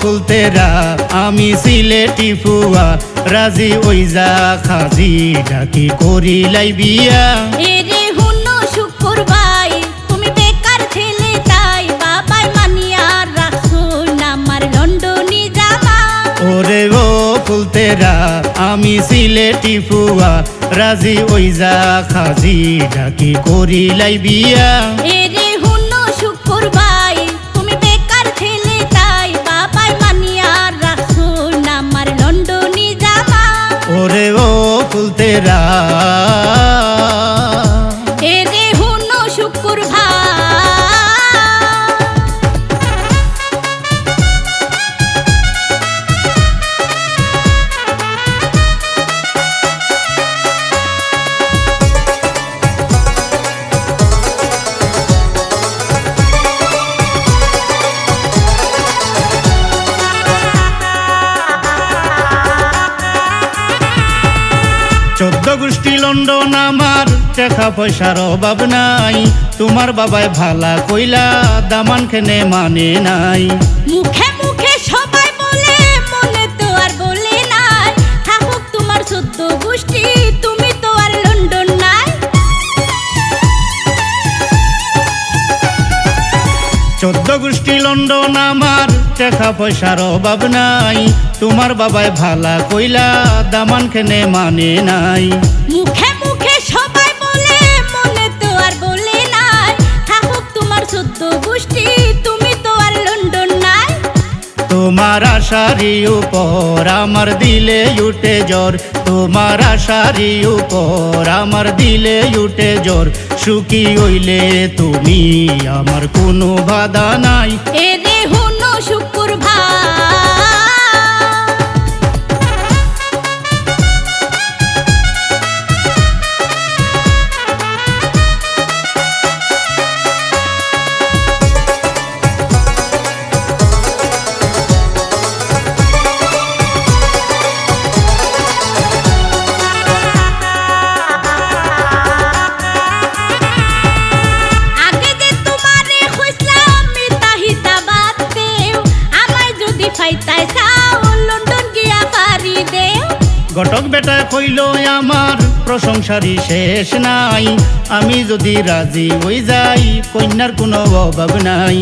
ফুলতেরা আমি সিলেটি ফুয়া রাজি ওই যা খাজি ডাকি করিলাই বিয়া। ওরে ও ফুলতেরা আমি সিলেটি ফুয়া রাজি ওই যা খাজি ডাকি করিলাই বিয়া। এরে লন্ডন আমার টাকা পয়সার অভাব নাই। তোমার বাবায় ভালা কইলা দামান খেনে মানে নাই। মুখে মুখে সবাই বলে মনে তো আর বলে নাই। থাকুক তোমার সদ্য গোষ্ঠী তুমি তো আর লন্ডন নাই। চোদ্দ গোষ্ঠী লন্ডন আমার টাকা পয়সার অভাব নাই। তোমার বাবায় ভালা কইলা দামান খেনে মানে নাই। গোষ্ঠী তুমি তো আর লন্ডন নাই। তোমার আশারি উপর আমার দিলে উঠে জ্বর। তোমার আশারি উপর আমার দিলে উঠে জ্বর। সুখী হইলে তুমি আমার কোনো বাধা নাই। এরে ঘটক বেটা কইল, আমার প্রশংসারই শেষ নাই। আমি যদি রাজি হই যাই, কন্যার কোনো অভাব নাই।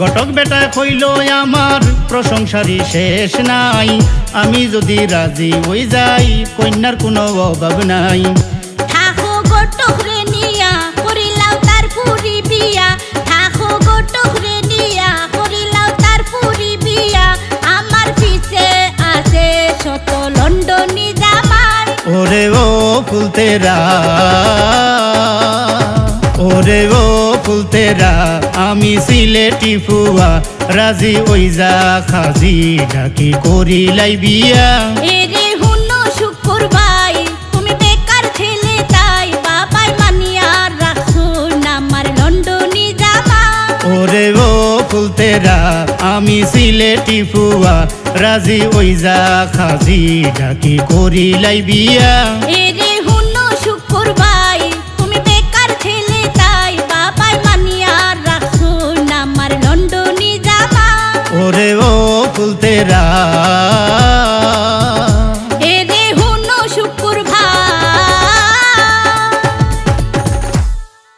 ঘটক বেটা কইল আমার প্রশংসারই শেষ নাই। আমি যদি রাজি হই যাই কন্যার কোনো অভাব নাই। ওরে ও ফুলতেরা ওরে ও ফুলতেরা আমি সিলেটি ফুয়া রাজি ওই যা খাজি ডাকি করিলাই বিয়া। এরে হুন্ন শুকুর ভাই তুমি বেকার ছেলে তাই বাবাই মানিয়া রাখছো আমার লন্ডনি জামা ওরে ও ফুলতেরা আমি সিলেটি ফুয়া রাজি ওই যা খাজি ডাকি করিলাই বিয়া। এরে तेरा